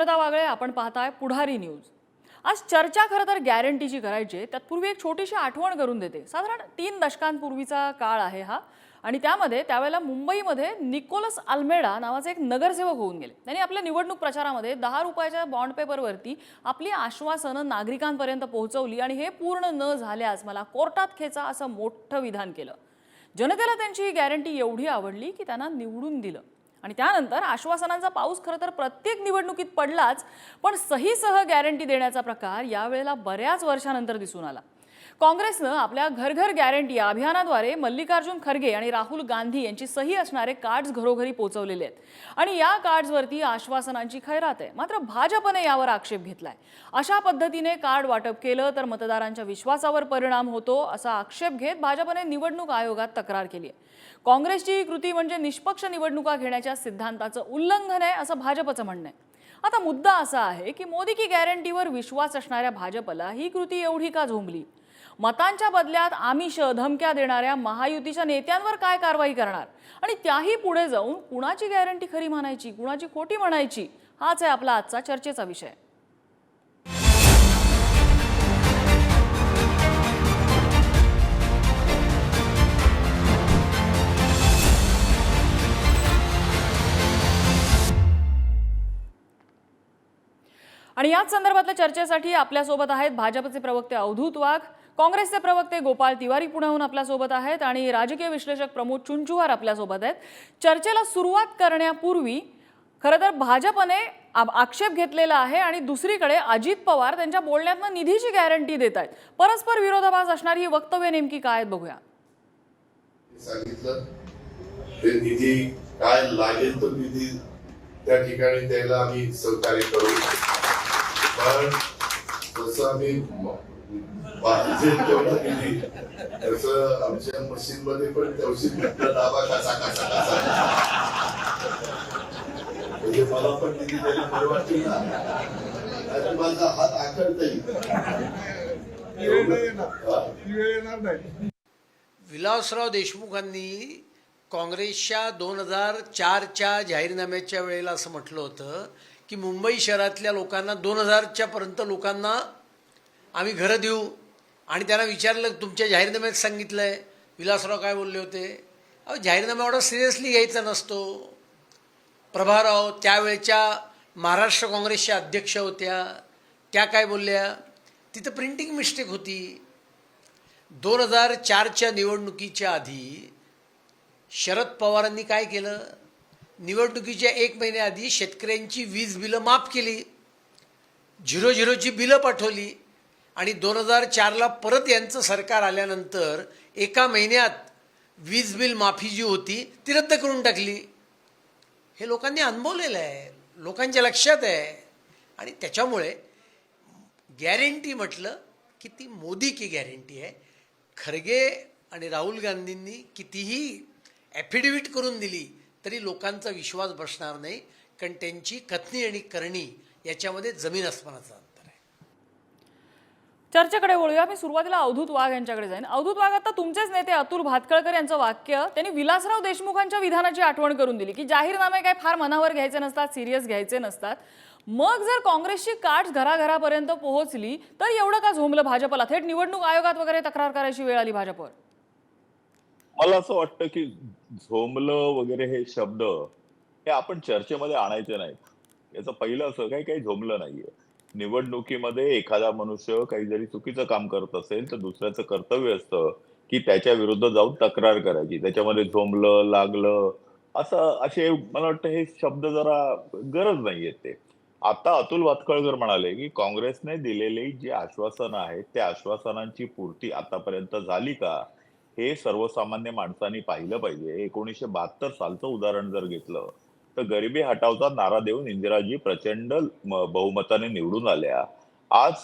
नम्रता वागळे आपण पाहताय पुढारी न्यूज. आज चर्चा खरं तर गॅरंटीची करायची आहे. त्यातपूर्वी एक छोटीशी आठवण करून देते. साधारण तीन दशकांपूर्वीचा काळ आहे हा. आणि त्यामध्ये त्यावेळेला मुंबईमध्ये निकोलस अल्मेडा नावाचे एक नगरसेवक होऊन गेले. त्यांनी आपल्या निवडणूक प्रचारामध्ये दहा रुपयाच्या बॉन्ड पेपरवरती आपली आश्वासनं नागरिकांपर्यंत पोहोचवली आणि हे पूर्ण न झाल्यास मला कोर्टात खेचा असं मोठं विधान केलं. जनतेला त्यांची ही गॅरंटी एवढी आवडली की त्यांना निवडून दिलं. आणि त्यानंतर आश्वासनांचा पाऊस खरं तर प्रत्येक निवडणुकीत पडलाच पण सहीसह गॅरंटी देण्याचा प्रकार यावेळेला बऱ्याच वर्षानंतर दिसून आला. काँग्रेसनं आपल्या घर घर गॅरंटी या अभियानाद्वारे मल्लिकार्जुन खरगे आणि राहुल गांधी यांची सही असणारे कार्ड्स घरोघरी पोहोचवलेले आहेत. आणि या कार्ड्सवरती आश्वासनांची खैरात आहे. मात्र भाजपने यावर आक्षेप घेतलाय. अशा पद्धतीने कार्ड वाटप केलं तर मतदारांच्या विश्वासावर परिणाम होतो असा आक्षेप घेत भाजपने निवडणूक आयोगात तक्रार केली आहे. काँग्रेसची ही कृती म्हणजे निष्पक्ष निवडणुका घेण्याच्या सिद्धांताचं उल्लंघन आहे असं भाजपचं म्हणणं आहे. आता मुद्दा असा आहे की मोदी की गॅरंटीवर विश्वास असणाऱ्या भाजपला ही कृती एवढी का झोंबली? मतांच्या बदल्यात आमिष धमक्या देणाऱ्या महायुतीच्या नेत्यांवर काय कारवाई करणार? आणि त्याही पुढे जाऊन कुणाची गॅरंटी खरी म्हणायची कुणाची खोटी म्हणायची हाच आहे आपला आजचा चर्चेचा विषय. आणि याच संदर्भातल्या चर्चेसाठी आपल्यासोबत आहेत भाजपचे प्रवक्ते अवधूत वाघ काँग्रेसचे प्रवक्ते गोपाळ तिवारी पुण्याहून आपल्यासोबत आहेत आणि राजकीय विश्लेषक प्रमोद चुंचुवार आपल्यासोबत आहेत. चर्चेला सुरुवात करण्यापूर्वी खरं तर भाजपने आक्षेप घेतलेला आहे आणि दुसरीकडे अजित पवार त्यांच्या बोलण्यातनं निधीची गॅरंटी देत आहेत. परस्पर विरोधाभास असणारी ही वक्तव्य नेमकी काय आहेत बघूया. सांगितलं ते निधी काय लागेल तो निधी त्या ठिकाणी द्यायला आम्ही सहकार्य करू. पण जसं आम्ही म- पाहिजे तेवढा निधी आमच्या मशीन मध्ये पण तेवढी म्हटलं दाबा कसा कसा कसा म्हणजे मला पण निधी त्याला बरं वाटेल ना आणि माझा हात आखडता येईल विलासराव देशमुखांनी काँग्रेसच्या दोन हजार चारच्या जाहीरनाम्याच्या वेळेला असं म्हटलं होतं की मुंबई शहरातल्या लोकांना दोन हजारच्या पर्यंत लोकांना आम्ही घरं देऊ. आणि त्यांना विचारलं तुमच्या जाहीरनाम्यात सांगितलं आहे विलासराव काय बोलले होते? अहो जाहीरनामा एवढा सिरियसली घ्यायचा नसतो. प्रभाराव त्यावेळच्या महाराष्ट्र काँग्रेसच्या अध्यक्ष होत्या. त्या काय बोलल्या? तिथं प्रिंटिंग मिस्टेक होती. दोन हजार चारच्या निवडणुकीच्या आधी शरद पवारांनी काय केलं? निवडणुकीच्या एक महिन्याआधी शेतकऱ्यांची वीज बिलं माफ केली. झिरो झिरोची बिलं पाठवली. आणि दोन हजार चारला परत यांचं सरकार आल्यानंतर एका महिन्यात वीज बिल माफी जी होती ती रद्द करून टाकली. हे लोकांनी अनुभवलेलं आहे. लोकांच्या लक्षात आहे. आणि त्याच्यामुळे गॅरंटी म्हटलं की ती मोदी की गॅरंटी आहे. खरगे आणि राहुल गांधींनी कितीही ॲफिडेविट करून दिली तरी लोकांचा विश्वास बसणार नाही. कारण त्यांची कथनी आणि करणी याच्यामध्ये जमीन अस्मानाचा चर्चेकडे वळूया. मी सुरुवातीला अवधूत वाघ यांच्याकडे जाईन. अवधूत वाघ आता तुमचेच नेते अतुल भातखळकर यांचं वाक्य त्यांनी विलासराव देशमुखांच्या विधानाची आठवण करून दिली की जाहीरनामे काय फार मनावर घ्यायचे नसतात सिरियस घ्यायचे नसतात. मग जर काँग्रेसची काठ घराघरापर्यंत पोहोचली तर एवढं का झोमलं भाजपला? थेट निवडणूक आयोगात वगैरे तक्रार करायची वेळ आली भाजपवर. मला असं वाटतं की झोमलं वगैरे हे शब्द हे आपण चर्चेमध्ये आणायचे नाहीत. याचं पहिलं असं काही काही झोमलं नाहीये. निवडणुकीमध्ये एखादा मनुष्य काही जरी चुकीचं काम करत असेल तर दुसऱ्याचं कर्तव्य असतं की त्याच्या विरुद्ध जाऊन तक्रार करायची. त्याच्यामध्ये झोंबलं लागलं असं असे मला वाटतं हे शब्द जरा गरज नाहीये ते. आता अतुल वातकळकर म्हणाले की काँग्रेसने दिलेली जी आश्वासनं आहेत त्या आश्वासनांची पूर्ती आतापर्यंत झाली का? हे सर्वसामान्य माणसांनी पाहिलं पाहिजे. एकोणीसशे बहात्तर सालचं उदाहरण जर घेतलं तर गरिबी हटावचा नारा देऊन इंदिराजी प्रचंड बहुमताने निवडून आल्या. आज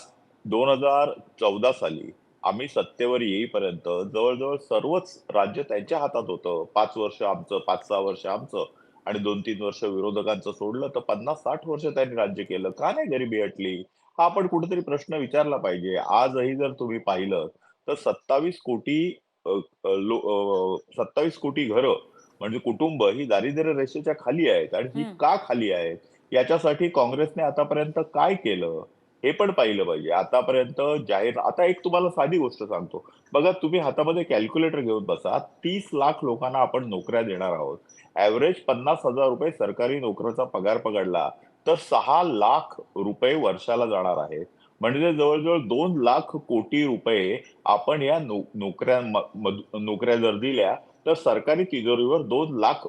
दोन हजार चौदा साली आम्ही सत्तेवर येईपर्यंत जवळजवळ सर्वच राज्य त्यांच्या हातात होतं. पाच वर्ष आमचं पाच सहा वर्ष आमचं आणि दोन तीन वर्ष विरोधकांचं सोडलं तर पन्नास साठ वर्ष त्यांनी राज्य केलं. का नाही गरिबी हटली? हा आपण कुठेतरी प्रश्न विचारला पाहिजे. आजही जर तुम्ही पाहिलं तर सत्तावीस कोटी सत्तावीस कोटी घरं म्हणजे कुटुंब ही दारिद्र्य रेषेच्या खाली आहेत आणि ही. का खाली आहेत? याच्यासाठी काँग्रेसने आतापर्यंत काय केलं? हे पण पाहिलं पाहिजे. आतापर्यंत जाहीर आता एक तुम्हाला साधी गोष्ट सांगतो. बघा तुम्ही हातामध्ये कॅल्क्युलेटर घेऊन बसा. तीस लाख लोकांना आपण नोकऱ्या देणार आहोत. ऍव्हरेज पन्नास हजार रुपये सरकारी नोकरीचा पगार पकडला तर सहा लाख रुपये वर्षाला जाणार आहेत म्हणजे जवळजवळ दोन लाख कोटी रुपये आपण या नोकऱ्या नोकऱ्या जर दिल्या तर सरकारी तिजोरीवर दोन लाख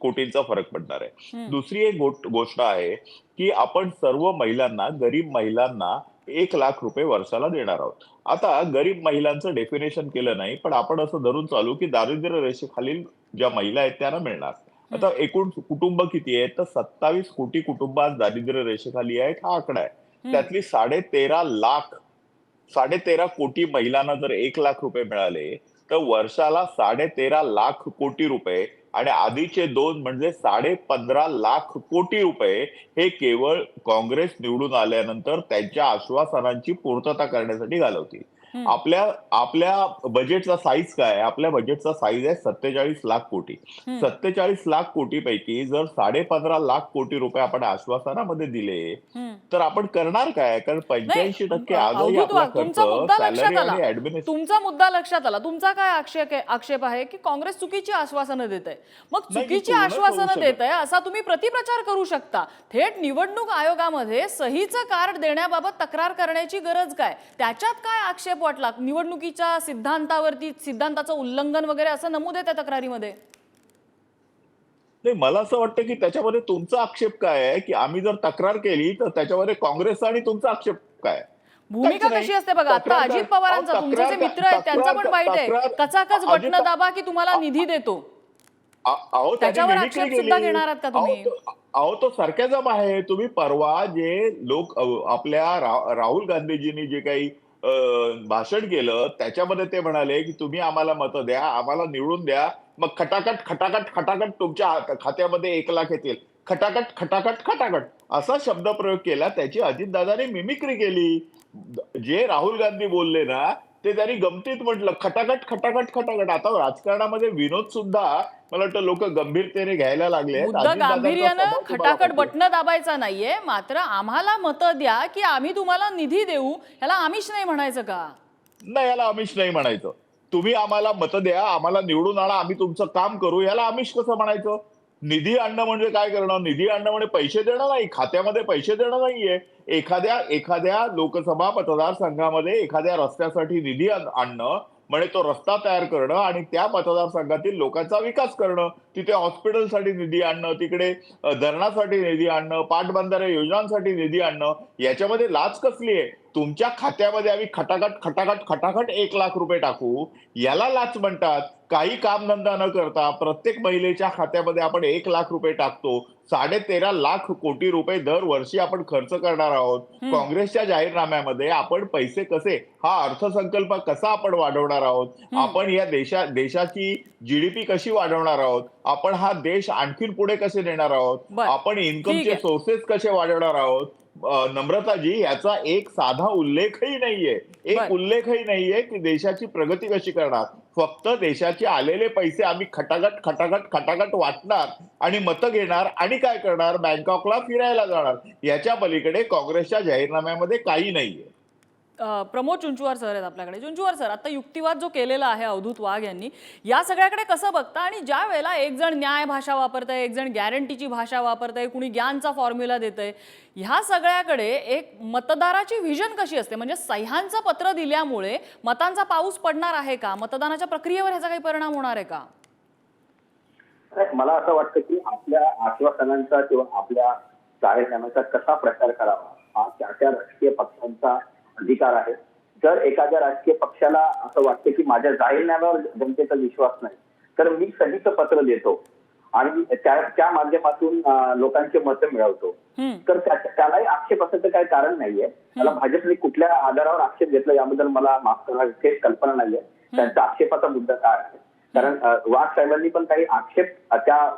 कोटींचा फरक पडणार आहे. दुसरी एक गोष्ट आहे की आपण सर्व महिलांना गरीब महिलांना एक लाख रुपये वर्षाला देणार आहोत. आता गरीब महिलांचं डेफिनेशन केलं नाही पण आपण असं धरून चालू की दारिद्र्य रेषेखालील ज्या महिला आहेत त्यांना मिळणार. आता एकूण कुटुंब किती आहेत? तर सत्तावीस कोटी कुटुंब आज दारिद्र्य रेषेखाली आहेत हा आकडा आहे. त्यातली साडे तेरा लाख साडे तेरा कोटी महिलांना जर एक लाख रुपये मिळाले तर वर्षाला साडे तेरा लाख कोटी रुपये आणि आधीचे दोन म्हणजे साडे पंधरा लाख कोटी रुपये हे केवळ काँग्रेस निवडून आल्यानंतर त्यांच्या आश्वासनांची पूर्तता करण्यासाठी घालवतील. आपल्या आपल्या बजेटचा साईज काय आहे? आपल्या बजेटचा साईज आहे सत्तेचाळीस लाख कोटी. सत्तेचाळीस लाख कोटीपैकी जर साडे पंधरा लाख कोटी रुपये आपण आश्वासनामध्ये दिले. तर आपण करणार काय? कारण पंच्याऐंशी टक्के आजही तुमचा मुद्दा लक्षात आला. तुमचा काय आक्षेप आहे? आक्षेप आहे की काँग्रेस चुकीची आश्वासनं देत आहे मग चुकीची आश्वासनं. देत आहे असा तुम्ही प्रतिप्रचार करू शकता. थेट निवडणूक आयोगामध्ये सहीचं कार्ड देण्याबाबत तक्रार करण्याची गरज काय? त्याच्यात काय आक्षेप वाटला? निवडणुकीच्या सिद्धांतावरती सिद्धांताचं उल्लंघन वगैरे असं नमूद आहे त्या तक्रारीमध्ये? नाही मला असं वाटतं की त्याच्यामध्ये तुमचा आक्षेप काय आहे की आम्ही जर तक्रार केली तर त्याच्यामध्ये काँग्रेसचा आणि तुमचा आक्षेप काय भूमिका. कशी असते बघा? आता अजित पवारांचा तुमचे जे मित्र आहेत त्यांचा पण वाईट आहे. कचाकच बटणं दाबा की तुम्हाला निधी देतो. त्याच्यावर आक्षेप सुद्धा. घेणार आहात का तुम्ही? अहो तो सरकेजम आहे. तुम्ही परवा जे लोक आपल्या राहुल गांधीजींनी जे काही भाषण केलं त्याच्यामध्ये ते म्हणाले की तुम्ही आम्हाला मतं द्या आम्हाला निवडून द्या. मग खटाखट खटाखट खटाखट तुमच्या खात्यामध्ये एक लाख येतील. खटाखट खटाखट खटाखट असा शब्दप्रयोग केला. त्याची अजितदादाने मिमिक्री केली. जे राहुल गांधी बोलले ना ते त्यांनी गमतीत म्हटलं खटाखट खटाखट खटाखट. आता राजकारणामध्ये विनोद सुद्धा मला वाटतं लोक गंभीरतेने घ्यायला लागले गांभीर्यानं खटाखट. बटणं दाबायचा नाहीये. मात्र आम्हाला मतं द्या की आम्ही तुम्हाला निधी देऊ. ह्याला आमिष नाही म्हणायचं का? नाही याला आमिष नाही म्हणायचं. तुम्ही आम्हाला मतं द्या. आम्हाला निवडून आणा. आम्ही तुमचं काम करू. याला आमिष कसं म्हणायचं? निधी आणणं म्हणजे काय करणं निधी आणणं म्हणजे पैसे देणं नाही. खात्यामध्ये पैसे देणं नाहीये. एखाद्या एखाद्या लोकसभा मतदारसंघामध्ये एखाद्या रस्त्यासाठी निधी आणणं म्हणजे तो रस्ता तयार करणं आणि त्या मतदारसंघातील लोकांचा विकास करणं. तिथे हॉस्पिटलसाठी निधी आणणं तिकडे धरणासाठी निधी आणणं पाटबंधारे योजनांसाठी निधी आणणं याच्यामध्ये लाच कसली आहे? तुमच्या खात्यामध्ये आम्ही खटाखट खटाखट खटाखट एक लाख रुपये टाकू. याला लाच म्हणतात. काही कामधंदा न करता प्रत्येक महिलेच्या खात्यामध्ये आपण एक लाख रुपये टाकतो साडे तेरा लाख कोटी रुपये दरवर्षी आपण खर्च करणार आहोत. काँग्रेसच्या जाहीरनाम्यामध्ये आपण पैसे कसे हा अर्थसंकल्प कसा आपण वाढवणार आहोत. आपण या देशा देशाची जीडीपी कशी वाढवणार आहोत आपण हा देश आणखीन पुढे कसे नेणार आहोत. आपण इन्कमचे. सोर्सेस कसे वाढवणार आहोत नम्रताजी याचा एक साधा उल्लेखही नाहीये. एक. उल्लेखही नाहीये की देशाची प्रगती कशी करणार. फक्त देशाचे आलेले पैसे आम्ही खटाखट खटाखट खटाखट वाटणार आणि मतं घेणार आणि काय करणार? बँकॉकला फिरायला जाणार. याच्या पलीकडे काँग्रेसच्या जाहीरनाम्यामध्ये काही नाहीये. प्रमोद चुंचुवार सर आहेत आपल्याकडे. चुंचुवार सर आता युक्तिवाद जो केलेला आहे अवधूत वाघ यांनी या सगळ्याकडे कसं बघता? आणि ज्या वेळेला एक जण न्याय भाषा वापरतंय एक जण गॅरंटीची भाषा वापरतंय कुणी ज्ञानचा फॉर्म्युला देतंय ह्या सगळ्याकडे एक मतदाराची व्हिजन कशी असते? म्हणजे सह्यांचं पत्र दिल्यामुळे मतांचा पाऊस पडणार आहे का? मतदानाच्या प्रक्रियेवर ह्याचा काही परिणाम होणार आहे का? मला असं वाटतं की आपल्या आश्वासनांचा किंवा आपल्या जाहीरनाम्याचा कसा प्रचार करावा? हा त्या त्या राजकीय पक्षांचा अधिकार आहे. जर एखाद्या राजकीय पक्षाला असं वाटतं की माझ्या जाहीरनाम्यावर जनतेचा विश्वास नाही तर मी सहीचं पत्र देतो आणि त्या माध्यमातून लोकांचे मतं मिळवतो. तर त्या- त्यालाही आक्षेप असायचं काही कारण नाहीये. मला भाजपने कुठल्या आधारावर आक्षेप घेतला याबद्दल मला माफ करा थेट कल्पना नाहीये. त्यांचा आक्षेपाचा मुद्दा काय आहे? कारण वाघ साहेबांनी पण काही आक्षेप त्या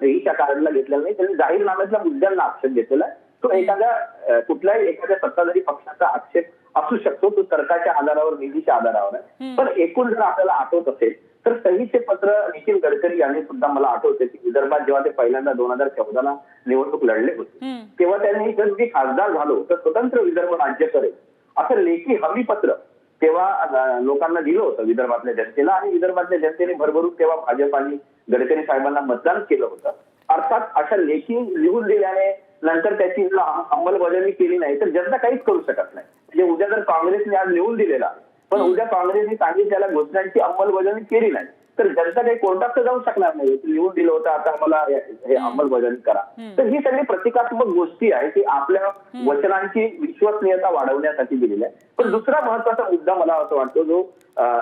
सहीच्या कारणला घेतलेला नाही. त्यांनी जाहीरनाम्यातल्या मुद्द्यांना आक्षेप घेतलेला आहे. तो एखाद्या कुठल्याही एखाद्या सत्ताधारी पक्षाचा आक्षेप असू शकतो तो सरकारच्या आधारावर निधीच्या आधारावर आहे. पण एकूण जर आपल्याला आठवत असेल तर सहीचे पत्र नितीन गडकरी यांनी सुद्धा मला आठवते की विदर्भात जेव्हा ते पहिल्यांदा दोन हजार चौदाला निवडणूक लढले होते. तेव्हा त्यांनी जर मी खासदार झालो तर स्वतंत्र विदर्भ राज्य करेल. असं लेखी हमीपत्र तेव्हा अं, लोकांना दिलं होतं विदर्भातल्या जनतेला. आणि विदर्भातल्या जनतेने भरभरून तेव्हा भाजप आणि गडकरी साहेबांना मतदान केलं होतं. अर्थात अशा लेखी लिहून दिल्याने नंतर त्याची अंमलबजावणी केली नाही तर जनता काहीच करू शकत नाही. म्हणजे उद्या जर काँग्रेसने आज लिहून दिलेला पण उद्या काँग्रेसने सांगितलेल्या घोषणांची अंमलबजावणी केली नाही तर जनता काही कोर्टात जाऊ शकणार नाही. लिहून दिलं होतं आता आम्हाला हे अंमलबजावणी करा. तर ही सगळी प्रतिकात्मक गोष्टी आहे की आपल्या वचनांची विश्वसनीयता वाढवण्यासाठी दिलेली आहे. पण दुसरा महत्त्वाचा मुद्दा मला असं वाटतो जो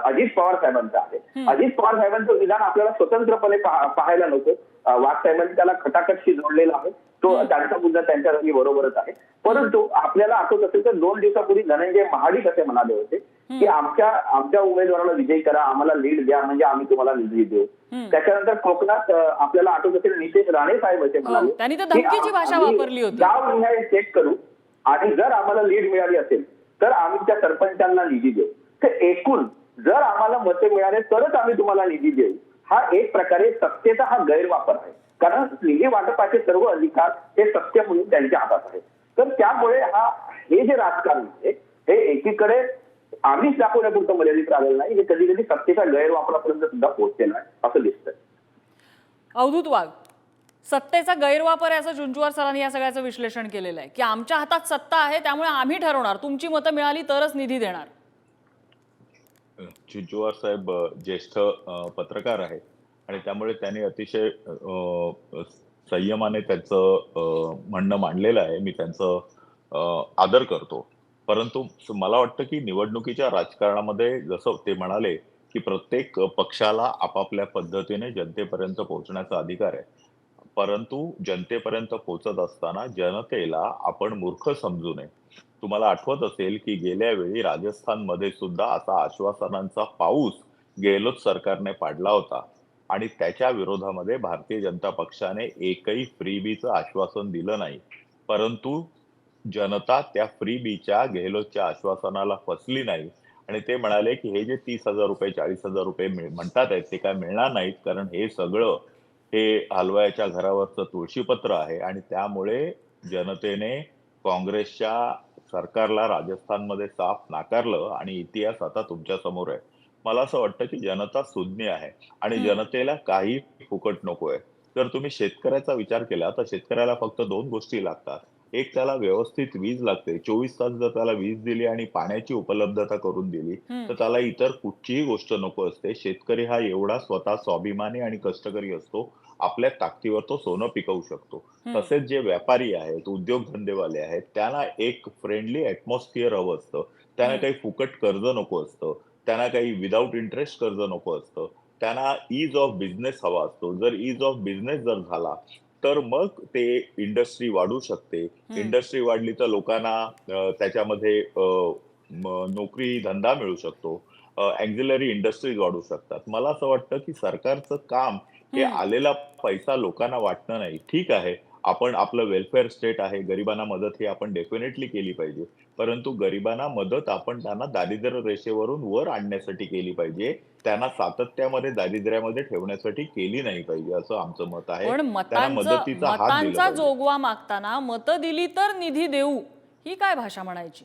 अजित पवार साहेबांचा आहे. अजित पवार साहेबांचं विधान आपल्याला स्वतंत्रपणे पहा- पाहायला नको वाघ साहेबांनी त्याला खटाखटशी जोडलेला आहे. तो त्यांचा मुद्दा त्यांच्या जागी बरोबरच आहे. परंतु आपल्याला आठवत असेल तर दोन दिवसापूर्वी धनंजय महाडिक असे म्हणाले होते की आमच्या आमच्या उमेदवाराला विजयी करा आम्हाला लीड द्या म्हणजे आम्ही तुम्हाला निधी देऊ. त्याच्यानंतर कोकणात आपल्याला आठवत असेल नितेश राणे साहेब असे म्हणाले हो, त्यांनी तर धमकीची भाषा वापरली होती. गाव निहाय चेक करू आणि जर आम्हाला लीड मिळाली असेल तर आम्ही त्या सरपंचांना निधी देऊ. तर एकूण जर आम्हाला मते मिळाले तरच आम्ही तुम्हाला निधी देऊ. हा एक प्रकारे सत्तेचा हा गैरवापर आहे. कारण निधी वाटपाचे सर्व अधिकार हे सत्य म्हणून त्यांच्या हातात आहे तर त्यामुळे हा हे जे राजकारण आहे हे एकीकडे आम्हीच दाखवण्यापुरतं मर्यादित राहिलेलं नाही. हे कधी कधी सत्तेच्या गैरवापरापर्यंत सुद्धा पोहोचलेलं आहे असं दिसतंय. अवधूत वाघ सत्तेचा गैरवापर आहे असं जुंजुवार सरांनी या सगळ्याचं विश्लेषण केलेलं आहे. की आमच्या हातात सत्ता आहे त्यामुळे आम्ही ठरवणार. तुमची मतं मिळाली तरच निधी देणार. चिंचुवार साहेब ज्येष्ठ पत्रकार आहेत. आणि त्यामुळे त्यांनी अतिशय संयमाने त्यांचं म्हणणं मांडलेलं आहे. मी त्यांचं आदर करतो. परंतु मला वाटतं की निवडणुकीच्या राजकारणामध्ये जसं ते म्हणाले की प्रत्येक पक्षाला आपापल्या पद्धतीने जनतेपर्यंत पोहोचण्याचा अधिकार आहे. परंतु जनतेपर्यंत पोहोचत असताना जनतेला आपण मूर्ख समजू नये. तुम्हाला आठवत असेल की गेल्या वेळी राजस्थानमध्ये सुद्धा असा आश्वासनांचा पाऊस गेहलोत सरकारने पाडला होता. आणि त्याच्या विरोधामध्ये भारतीय जनता पक्षाने एकही फ्रीबीचं आश्वासन दिलं नाही. परंतु जनता त्या फ्रीबीच्या गेहलोतच्या आश्वासनाला फसली नाही. आणि ते म्हणाले की हे जे तीस हजार रुपये चाळीस हजार रुपये म्हणतात आहेत ते काय मिळणार नाहीत. कारण हे सगळं हे हलवायाच्या घरावरचं तुळशीपत्र आहे. आणि त्यामुळे जनतेने काँग्रेसच्या सरकारला राजस्थानमध्ये साफ नाकारलं आणि इतिहास आता तुमच्यासमोर आहे. मला असं वाटतं की जनता सुज्ञ आहे आणि. जनतेला काही फुकट नकोय. जर तुम्ही शेतकऱ्याचा विचार केला तर शेतकऱ्याला फक्त दोन गोष्टी लागतात. एक त्याला व्यवस्थित वीज लागते. चोवीस तास जर त्याला वीज दिली आणि पाण्याची उपलब्धता करून दिली. तर त्याला इतर कुठचीही गोष्ट नको असते. शेतकरी हा एवढा स्वतः स्वाभिमानी आणि कष्टकरी असतो. आपल्या ताकदीवर तो सोनं पिकवू शकतो. तसेच जे व्यापारी आहेत उद्योगधंदेवाले आहेत त्यांना एक फ्रेंडली ऍटमॉस्फिअर हवं असतं. त्यांना. काही फुकट कर्ज नको असतं. त्यांना काही विदाऊट इंटरेस्ट कर्ज नको असतं. त्यांना इज ऑफ बिझनेस हवा असतो. जर इज ऑफ बिझनेस जर झाला तर मग ते इंडस्ट्री वाढू शकते. इंडस्ट्री वाढली तर लोकांना त्याच्यामध्ये नोकरी धंदा मिळू शकतो. अँग्झिलरी इंडस्ट्रीज वाढू शकतात. मला असं वाटतं की सरकारचं काम हे. आलेला पैसा लोकांना वाटणं नाही. ठीक आहे. आपण आपलं वेलफेअर स्टेट आहे. गरिबांना मदत ही आपण डेफिनेटली केली पाहिजे. परंतु गरिबांना मदत आपण त्यांना दारिद्र्य रेषेवरून वर आणण्यासाठी केली पाहिजे. त्यांना सातत्यामध्ये दारिद्र्यामध्ये ठेवण्यासाठी केली नाही पाहिजे असं आमचं मत आहे. पण मतांचं. जोगवा मागताना मतं दिली तर निधी देऊ ही काय भाषा म्हणायची?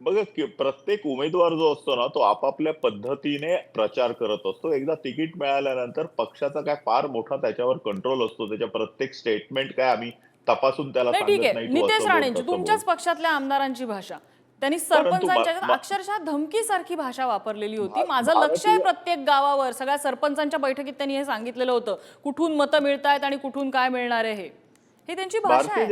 बघा प्रत्येक उमेदवार जो असतो ना तो आपापल्या पद्धतीने प्रचार करत असतो. एकदा तिकीट मिळाल्यानंतर पक्षाचा काय फार मोठा त्याच्यावर कंट्रोल असतो. त्याच्या प्रत्येक स्टेटमेंट काय आम्ही तपासून त्याला ठीक आहे. नितेश राणेंची. तुमच्याच पक्षातल्या आमदारांची भाषा. त्यांनी सरपंचांच्या अक्षरशः धमकीसारखी भाषा वापरलेली होती. माझं लक्ष आहे प्रत्येक गावावर. सगळ्या सरपंचांच्या बैठकीत त्यांनी हे सांगितलेलं होतं. कुठून मतं मिळतायत आणि कुठून काय मिळणार आहे हे? ही त्यांची भाषा आहे.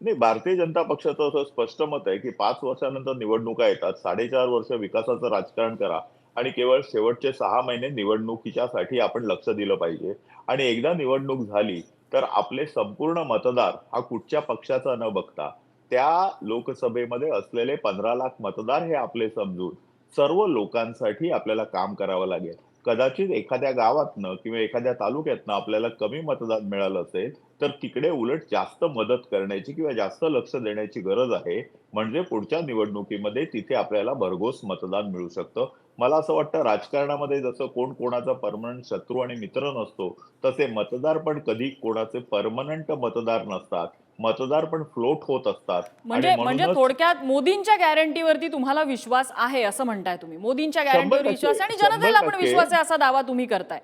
नाही भारतीय जनता पक्षाचं असं स्पष्ट मत आहे की पाच वर्षानंतर निवडणुका येतात. साडेचार वर्ष विकासाचं राजकारण करा आणि केवळ शेवटचे सहा महिने निवडणुकीच्यासाठी आपण लक्ष दिलं पाहिजे. आणि एकदा निवडणूक झाली तर आपले संपूर्ण मतदार हा कुठच्या पक्षाचा न बघता त्या लोकसभेमध्ये असलेले पंधरा लाख मतदार हे आपले समजून सर्व लोकांसाठी आपल्याला काम करावं लागेल. कदाचित एखाद्या गावातनं किंवा एखाद्या तालुक्यातनं आपल्याला कमी मतदान मिळालं असेल तर तिकडे उलट जास्त मदत करण्याची किंवा जास्त लक्ष देण्याची गरज आहे. म्हणजे पुढच्या निवडणुकीमध्ये तिथे आपल्याला भरघोस मतदान मिळू शकतं. मला असं वाटतं राजकारणामध्ये जसं कोण कोणाचा परमनंट शत्रू आणि मित्र नसतो तसे मतदार पण कधी कोणाचे परमनंट मतदार नसतात. मतदार पण फ्लोट होत असतात. म्हणजे म्हणजे थोडक्यात मोदींच्या गॅरंटीवरती तुम्हाला विश्वास आहे असं म्हणताय तुम्ही. मोदींच्या गॅरंटीवर विश्वास आणि जनतेला पण. विश्वास आहे असा दावा तुम्ही करताय.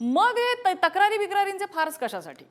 मग हे तक्रारी बिक्रारींचे फारच कशासाठी?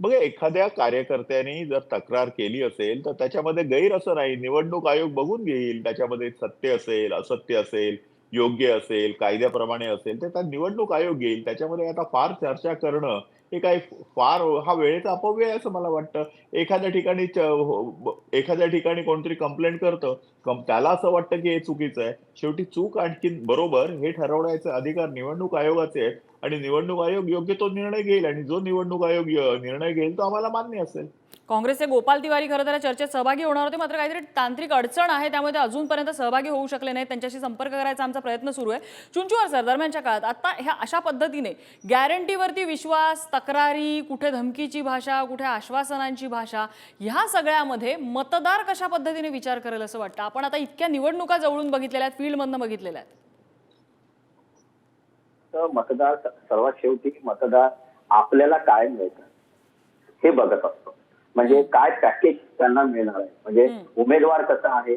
बघा एखाद्या कार्यकर्त्याने जर तक्रार केली असेल तर त्याच्यामध्ये गैर असं नाही. निवडणूक आयोग बघून घेईल. त्याच्यामध्ये सत्य असेल असत्य असेल. योग्य असेल कायद्याप्रमाणे असेल तर त्या निवडणूक आयोग येईल. त्याच्यामध्ये आता फार चर्चा करणं हे काही फार हा वेळेचा अपव्यय आहे असं मला वाटतं. एखाद्या ठिकाणी हो, एखाद्या ठिकाणी कोणतरी कंप्लेंट करतं कम- त्याला असं वाटतं की हे चुकीचं आहे. शेवटी चूक आणखी बरोबर हे ठरवण्याचे अधिकार निवडणूक आयोगाचे आहेत. आणि निवडणूक आयोग योग्य तो निर्णय घेईल आणि जो निवडणूक आयोग निर्णय घेईल तो आम्हाला मान्य असेल. काँग्रेसचे गोपाल तिवारी खरं तर या चर्चेत सहभागी होणार होते. मात्र काहीतरी तांत्रिक अडचण आहे त्यामुळे ते अजूनपर्यंत सहभागी होऊ शकले नाहीत. त्यांच्याशी संपर्क करायचा आमचा प्रयत्न सुरू आहे. चुंचुवार सर दरम्यानच्या काळात आता ह्या अशा पद्धतीने गॅरंटीवरती विश्वास तक्रारी कुठे धमकीची भाषा कुठे आश्वासनांची भाषा ह्या सगळ्यामध्ये मतदार कशा पद्धतीने विचार करेल असं वाटतं? आपण आता इतक्या निवडणुका जवळून बघितलेल्या आहेत फील्डमधनं बघितलेल्या आहेत. तर मतदार सर्वात शेवटी मतदार आपल्याला काय मिळतं हे बघत असतो. म्हणजे काय पॅकेज त्यांना मिळणार आहे? म्हणजे उमेदवार कसा आहे?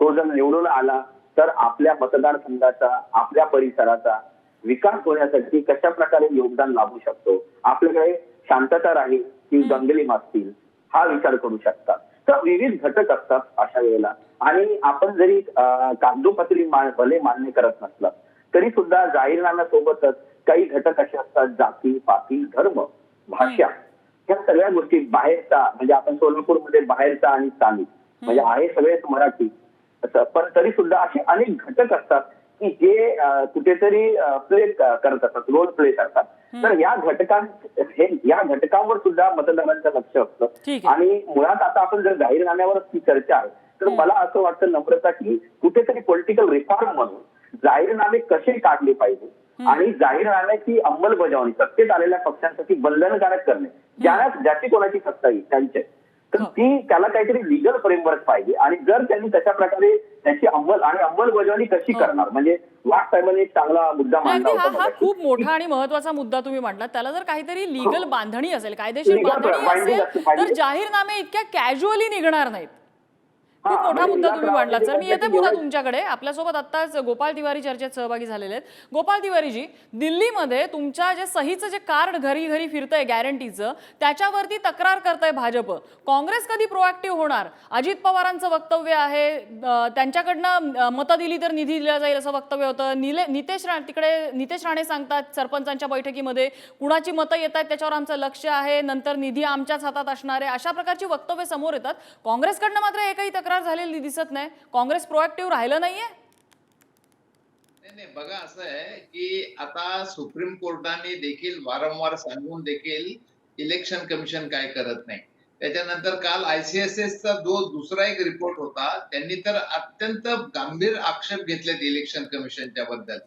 तो जर निवडून आला तर आपल्या मतदारसंघाचा आपल्या परिसराचा विकास होण्यासाठी कशा प्रकारे योगदान लाभू शकतो? आपल्याकडे शांतता राहील की दंगली मागतील? हा विचार करू शकतात. तर विविध घटक असतात अशा वेळेला. आणि आपण जरी कागदोपत्री भले मान्य करत नसलं तरी सुद्धा जाहीरनाम्यासोबतच काही घटक असे असतात जाती पाती धर्म भाषा. ह्या सगळ्या गोष्टी बाहेरचा म्हणजे आपण सोलापूरमध्ये बाहेरचा आणि स्थानिक म्हणजे आहे सगळेच मराठी. असं पण तरी सुद्धा असे अनेक घटक असतात की जे कुठेतरी प्ले करत असतात रोल प्ले करतात. तर या घटकां हे या घटकांवर सुद्धा मतदारांचं लक्ष असतं. आणि मुळात आता आपण जर जाहीरनाम्यावरच ती चर्चा आहे तर मला असं वाटतं नम्रता की कुठेतरी पॉलिटिकल रिफॉर्म म्हणून जाहीरनामे कसे काढले पाहिजे? आणि जाहीरनाम्याची अंमलबजावणी सत्तेत आलेल्या पक्षांसाठी बंधनकारक करणे. ज्याला ज्याची कोणाची सत्ता येईल त्यांचे. तर हो. ती त्याला काहीतरी लिगल फ्रेमवर्क पाहिजे. आणि जर त्यांनी तशा प्रकारे त्याची अंमल आणि अंमलबजावणी कशी हो. करणार? म्हणजे वाघ साहेबांनी एक चांगला मुद्दा मांडला हा होता हा. खूप मोठा आणि महत्त्वाचा मुद्दा तुम्ही मांडला त्याला जर काहीतरी लिगल बांधणी असेल कायदेशीर बांधणी असली. तर जाहीरनामे इतक्या कॅज्युअली निघणार नाहीत. खूप मोठा मुद्दा तुम्ही मांडलात सर मी येते पुन्हा तुमच्याकडे. आपल्यासोबत आत्ताच गोपाल तिवारी चर्चेत सहभागी झालेले आहेत. गोपाल तिवारीजी दिल्लीमध्ये तुमच्या जे सहीचं जे कार्ड घरी घरी फिरतंय गॅरंटीचं त्याच्यावरती तक्रार करतंय भाजप. काँग्रेस कधी प्रोएक्टिव्ह होणार? अजित पवारांचं वक्तव्य आहे. त्यांच्याकडनं मतं दिली तर निधी दिला जाईल असं वक्तव्य होतं. निले नितेश राणे तिकडे नितेश राणे सांगतात सरपंचांच्या बैठकीमध्ये कुणाची मतं येत आहेत त्याच्यावर आमचं लक्ष आहे. नंतर निधी आमच्याच हातात असणार आहे. अशा प्रकारची वक्तव्य समोर येतात. काँग्रेसकडनं मात्र एकही तक्रार झालेली दिसत नाही. काँग्रेस प्रोएक्टिव्ह राहिलं नाहीये? नाही बघा असं आहे की आता सुप्रीम कोर्टाने देखील वारंवार सांगून देखील इलेक्शन कमिशन काय करत नाही. त्याच्यानंतर काल आयसीएसएसचा जो दुसरा एक रिपोर्ट होता त्यांनी तर अत्यंत गंभीर आक्षेप घेतलेत इलेक्शन कमिशनच्या बद्दल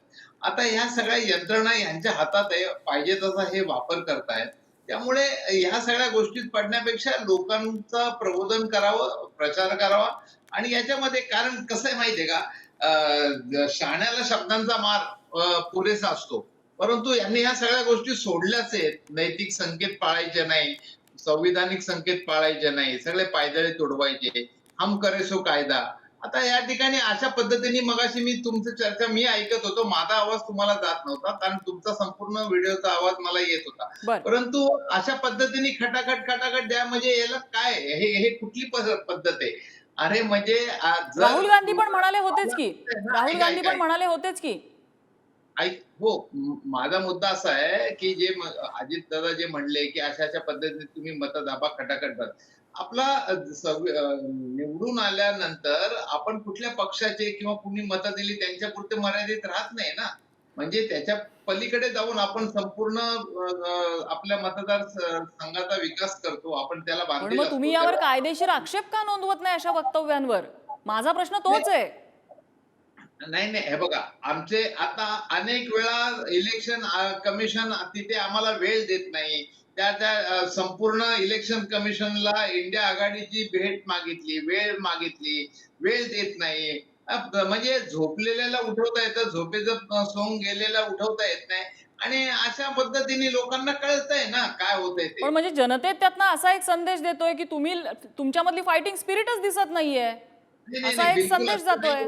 आता ह्या सगळ्या यंत्रणा यांच्या हातात आहे पाहिजे तसा हे वापर करतायत. त्यामुळे ह्या सगळ्या गोष्टीत पडण्यापेक्षा लोकांचं प्रबोधन करावं प्रचार करावा आणि याच्यामध्ये कारण कसं आहे माहितीये का? शाण्याला शहाण्याला शब्दांचा मार पुरेसा असतो. परंतु यांनी ह्या सगळ्या गोष्टी सोडल्याच आहेत. नैतिक संकेत पाळायचे नाही संविधानिक संकेत पाळायचे नाही सगळे पायदळे तोडवायचे. हम करेसो कायदा. आता या ठिकाणी अशा पद्धतीने मगाशी मी तुमची चर्चा मी ऐकत होतो. माझा आवाज तुम्हाला जात नव्हता कारण तुमचा संपूर्ण व्हिडिओचा आवाज मला येत होता. परंतु अशा पद्धतीने खटाखट खटाखट द्या म्हणजे याला काय हे हे कुठली पद्धत आहे? अरे म्हणजे राहुल गांधी पण म्हणाले होतेच की. राहुल गांधी पण. म्हणाले होतेच की. ऐक हो माझा मुद्दा असा आहे की जे अजित दादा जे म्हणले की अशा अशा पद्धतीने तुम्ही मतदाबा खटाखट भर आपला निवडून आल्यानंतर आपण कुठल्या पक्षाचे किंवा कुणी मतं दिली त्यांच्या पुरते मर्यादित राहत नाही ना. म्हणजे त्याच्या पलीकडे जाऊन आपण संपूर्ण आपल्या मतदार संघाचा विकास करतो. आपण त्याला तुम्ही. यावर कायदेशीर आक्षेप का नोंदवत नाही अशा वक्तव्यांवर? माझा प्रश्न तोच आहे. नाही नाही. हे बघा आमचे आता अनेक वेळा इलेक्शन कमिशन तिथे आम्हाला वेळ देत नाही. त्या त्या संपूर्ण इलेक्शन कमिशनला इंडिया आघाडीची भेट मागितली वेळ मागितली वेळ देत नाही. म्हणजे झोपलेल्याला उठवता येतं झोपेचं सोंग गेलेला उठवता येत नाही. आणि अशा पद्धतीने लोकांना कळतंय ना काय होतंय ते. पण म्हणजे जनतेत त्यातनं असा एक संदेश देतोय की तुम्ही तुमच्यामधली फायटिंग स्पिरिटच दिसत नाहीये. नाही, नाही, असा एक संदेश जातोय.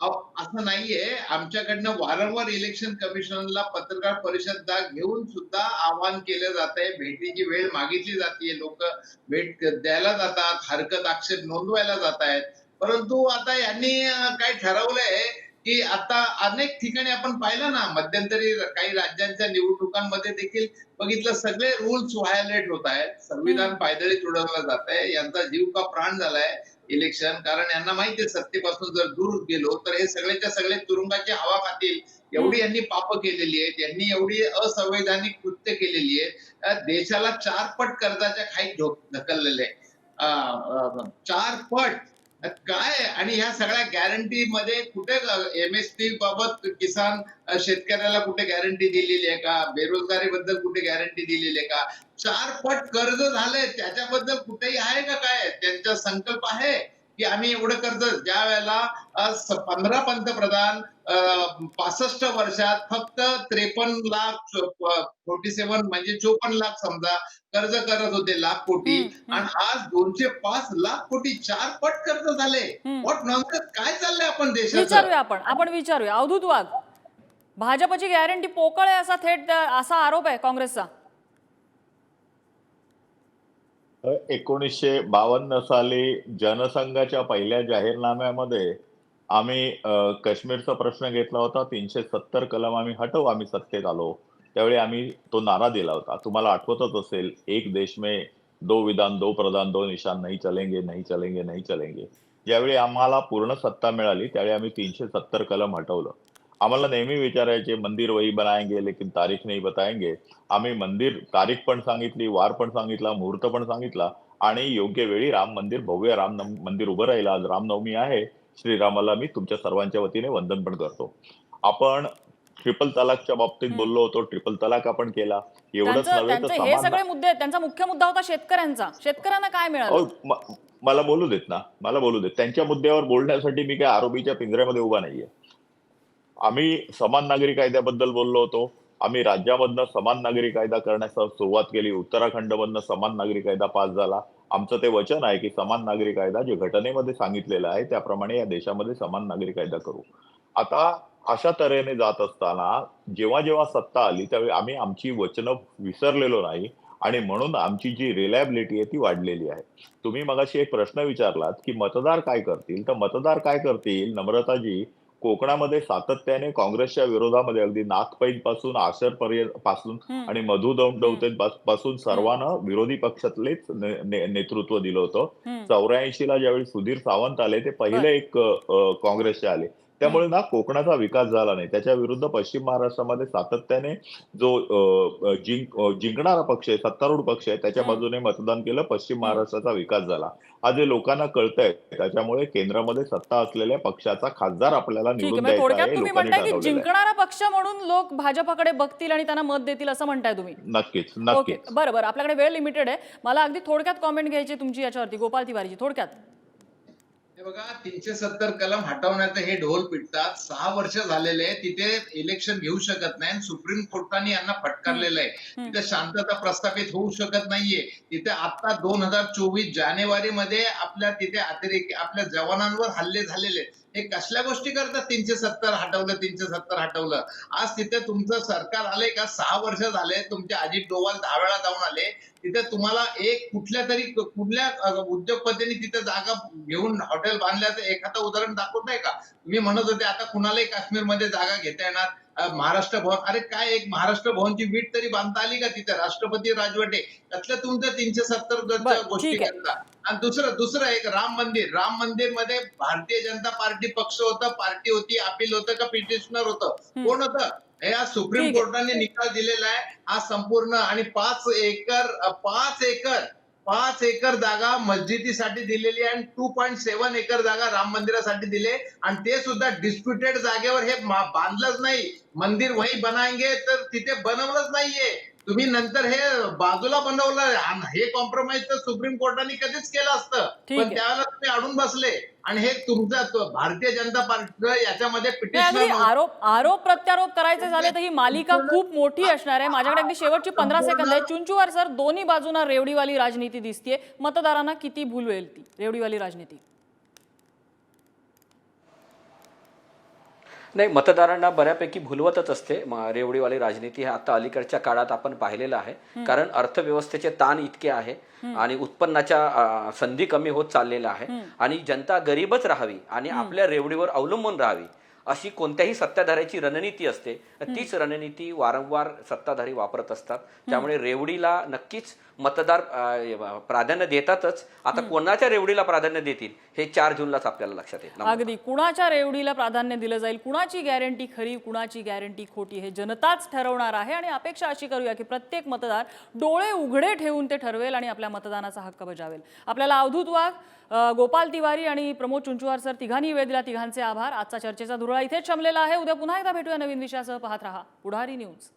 असं नाहीये. आमच्याकडनं वारंवार इलेक्शन कमिशनला पत्रकार परिषद घेऊन सुद्धा आवाहन केलं जात आहे भेटीची वेळ मागितली जाते लोक भेट द्यायला जातात हरकत आक्षेप नोंदवायला जात आहेत परंतु आता यांनी काय ठरवलंय की आता अनेक ठिकाणी आपण पाहिलं ना मध्यंतरी काही राज्यांच्या निवडणुकांमध्ये देखील बघितलं सगळे रूल्स व्हायलेट होत आहेत. संविधान पायदळी तुडवलं जात आहे यांचा जीव का प्राण झालाय? इलेक्शन कारण यांना माहितीये सत्तेपासून जर दूर गेलो तर हे सगळेच्या सगळे तुरुंगाची हवा खातील एवढी यांनी पाप केलेली आहेत यांनी एवढी असंवैधानिक कृत्य केलेली आहेत देशाला चार पट कर्जाच्या खाईत ढोक- ढकललेले आहे. चार पट काय? आणि ह्या सगळ्या गॅरंटी मध्ये कुठे एम एस पी बाबत किसान शेतकऱ्याला कुठे गॅरंटी दिलेली आहे का? बेरोजगारी बद्दल कुठे गॅरंटी दिलेली आहे का? चार पट कर्ज झालंय त्याच्याबद्दल कुठेही आहे का काय? त्यांचा संकल्प आहे? की आम्ही एवढं कर्ज ज्या वेळेला पंधरा पंतप्रधान पासष्ट वर्षात फक्त त्रेपन्न लाख फोर्टी सेव्हन म्हणजे चोपन्न लाख समजा कर्ज करत होते लाख कोटी. आणि आज दोनशे पाच लाख कोटी चार पट कर्ज झाले. व्हॉट नॉनसेन्स काय चाललंय आपण देशाचं? विचारूया आपण आपण विचारूया. अवधूत वाघ भाजपची गॅरंटी पोकळ आहे असा थेट असा आरोप आहे काँग्रेसचा. एकोणीसशे बावन्न साली जनसंघाच्या पहिल्या जाहीरनाम्यामध्ये आम्ही काश्मीरचा प्रश्न घेतला होता. तीनशे सत्तर कलम आम्ही हटवू आम्ही सत्तेत आलो. त्यावेळी आम्ही तो नारा दिला होता. तुम्हाला आठवतच असेल एक देश में दो विधान दो प्रधान दो निशान नाही चलेंगे नाही चलेंगे नाही चलेंगे. ज्यावेळी आम्हाला पूर्ण सत्ता मिळाली त्यावेळी आम्ही तीनशे सत्तर कलम हटवलं. आम्हाला नेहमी विचारायचे मंदिर वही बनाएंगे लेकिन तारीख नाही बताएंगे. आम्ही मंदिर तारीख पण सांगितली वार पण सांगितला मुहूर्त पण सांगितला आणि योग्य वेळी राम मंदिर भव्य राम मंदिर उभं राहिलं. आज रामनवमी आहे. श्रीरामाला मी तुमच्या सर्वांच्या वतीने वंदन पण करतो. आपण ट्रिपल तलाकच्या बाबतीत. बोललो होतो ट्रिपल तलाक आपण केला. एवढंच नव्हे तर हे सगळे मुद्दे आहेत. त्यांचा मुख्य मुद्दा होता शेतकऱ्यांचा. शेतकऱ्यांना काय मिळालं? मला बोलू देत ना. मला बोलू देत. त्यांच्या मुद्द्यावर बोलण्यासाठी मी काय आरोपीच्या पिंजऱ्यामध्ये उभा नाहीये. आम्ही समान नागरी कायद्याबद्दल बोललो होतो. आम्ही राज्यामधनं समान नागरी कायदा करण्यास सुरुवात केली. उत्तराखंडमधनं समान नागरी कायदा पास झाला. आमचं ते वचन आहे की समान नागरी कायदा जे घटनेमध्ये सांगितलेलं आहे त्याप्रमाणे या देशामध्ये समान नागरी कायदा करू. आता अशा तऱ्हेने जात असताना जेव्हा जेव्हा सत्ता आली त्यावेळी आम्ही आमची वचनं विसरलेलो नाही आणि म्हणून आमची जी रिलायबिलिटी आहे ती वाढलेली आहे. तुम्ही मगाशी एक प्रश्न विचारलात की मतदार काय करतील? तर मतदार काय करतील? नम्रताजी कोकणामध्ये सातत्याने काँग्रेसच्या विरोधामध्ये अगदी नाथपैदपासून आशर पर्यंत पासून. आणि मधु दौंडवते पासून सर्वांना विरोधी पक्षातलेच नेतृत्व दिलं होतं. चौऱ्याऐंशी ला ज्यावेळी सुधीर सावंत आले ते पहिले एक काँग्रेसचे आले. त्यामुळे ना कोकणाचा विकास झाला नाही. त्याच्या विरुद्ध पश्चिम महाराष्ट्रामध्ये सातत्याने जो जिंक जिंकणारा पक्ष आहे सत्तारूढ पक्ष आहे त्याच्या. बाजूने मतदान केलं पश्चिम महाराष्ट्राचा विकास झाला. आज जे लोकांना कळतंय त्याच्यामुळे केंद्रामध्ये सत्ता असलेल्या पक्षाचा खासदार आपल्याला निवडून द्यायचा की. जिंकणारा पक्ष म्हणून लोक भाजपाकडे बघतील आणि त्यांना मत देतील असं म्हणताय तुम्ही? नक्कीच नक्कीच. बरं बरं. आपल्याकडे वेळ लिमिटेड आहे. मला अगदी थोडक्यात कॉमेंट घ्यायची तुमची याच्यावरती गोपाल तिवारीची थोडक्यात. हे बघा तीनशे सत्तर कलम हटवण्याचं हे ढोल पिटतात सहा वर्ष झालेले आहे तिथे इलेक्शन घेऊ शकत नाही सुप्रीम कोर्टाने यांना फटकारलेलं आहे. तिथे शांतता प्रस्थापित होऊ शकत नाहीये तिथे आता दोन हजार चोवीस जानेवारी मध्ये आपल्या तिथे अतिरेकी आपल्या जवानांवर हल्ले झालेले आहेत. हे कसल्या गोष्टी करतात? तीनशे सत्तर हटवलं तीनशे सत्तर हटवलं. आज तिथे तुमचं सरकार आलंय का? सहा वर्ष झाले तुमचे अजित डोवाल दहा वेळा जाऊन आले. तिथे तुम्हाला एक कुठल्या तरी कुठल्या उद्योगपतींनी उद्योगपतीने तिथे जागा घेऊन हॉटेल बांधल्याचं एखादं उदाहरण दाखवत नाही का? तुम्ही म्हणत होते आता कुणालाही काश्मीरमध्ये जागा घेता येणार. महाराष्ट्र भवन. अरे काय एक महाराष्ट्र भवनची वीट तरी बांधता आली का तिथे? राष्ट्रपती राजवटे. त्यातलं तुमचं तीनशे सत्तर गोष्टी. करता. आणि दुसरं दुसरं एक राम मंदिर. राम मंदिरमध्ये भारतीय जनता पार्टी पक्ष होतं पार्टी होती अपील होतं का पिटिशनर होतं. कोण होतं? हे आज सुप्रीम. कोर्टाने निकाल दिलेला आहे. हा संपूर्ण आणि पाच एकर पाच एकर पाच एकर जागा मस्जिदीसाठी दिलेली आहे आणि टू पॉईंट सेव्हन एकर जागा राम मंदिरासाठी दिले. आणि ते सुद्धा डिस्प्युटेड जागेवर हे बांधलंच नाही. मंदिर वही बनायगे तर तिथे बनवलंच नाहीये. तुम्ही नंतर हे बाजूला बनवलं आणि हे कॉम्प्रोमाइज तर सुप्रीम कोर्टाने कधीच केलं असतं. ठीक पण आहे. त्यावेळेला तुम्ही अडून बसले. आणि हे तुमचा तो भारतीय जनता पार्टीचं याच्यामध्ये नाही, अगदी पिटिशन आरोप आरोप प्रत्यारोप करायचे झाले तर ही मालिका खूप मोठी असणार आहे. माझ्याकडे अगदी शेवटची पंधरा सेकंद आहे चुंचुवार सर दोन्ही बाजूना रेवडीवाली राजनीती दिसतीये. मतदारांना किती भूल ती रेवडीवाली राजनीती. नाही मतदारांना बऱ्यापैकी भुलवतच असते. रेवडीवाली राजनीती हे आता अलीकडच्या काळात आपण पाहिलेलं आहे. कारण अर्थव्यवस्थेचे ताण इतके आहे आणि उत्पन्नाच्या संधी कमी होत चाललेल्या आहे. आणि जनता गरीबच राहावी आणि आपल्या रेवडीवर अवलंबून राहावी. अशी कोणत्याही सत्ताधाऱ्याची रणनीती असते तीच रणनीती वारंवार सत्ताधारी वापरत असतात. त्यामुळे रेवडीला नक्कीच मतदार प्राधान्य देतातच. आता कोणाच्या रेवडीला प्राधान्य देतील हे चार जूनलाच आपल्याला लक्षात येईल. अगदी. कुणाच्या रेवडीला प्राधान्य दिलं जाईल कुणाची गॅरंटी खरी कुणाची गॅरंटी खोटी हे जनताच ठरवणार आहे. आणि अपेक्षा अशी करूया की प्रत्येक मतदार डोळे उघडे ठेवून ते ठरवेल आणि आपल्या मतदानाचा हक्क बजावेल. आपल्याला अवधूत वाघ गोपाल तिवारी आणि प्रमोद चुंचुवार सर तिघांनी वेळ दिला. तिघांचे आभार. आजचा चर्चेचा धुरळा इथेच शमलेला आहे. उद्या पुन्हा एकदा भेटूया नवीन विषयासह. पाहत रहा. पुढारी न्यूज.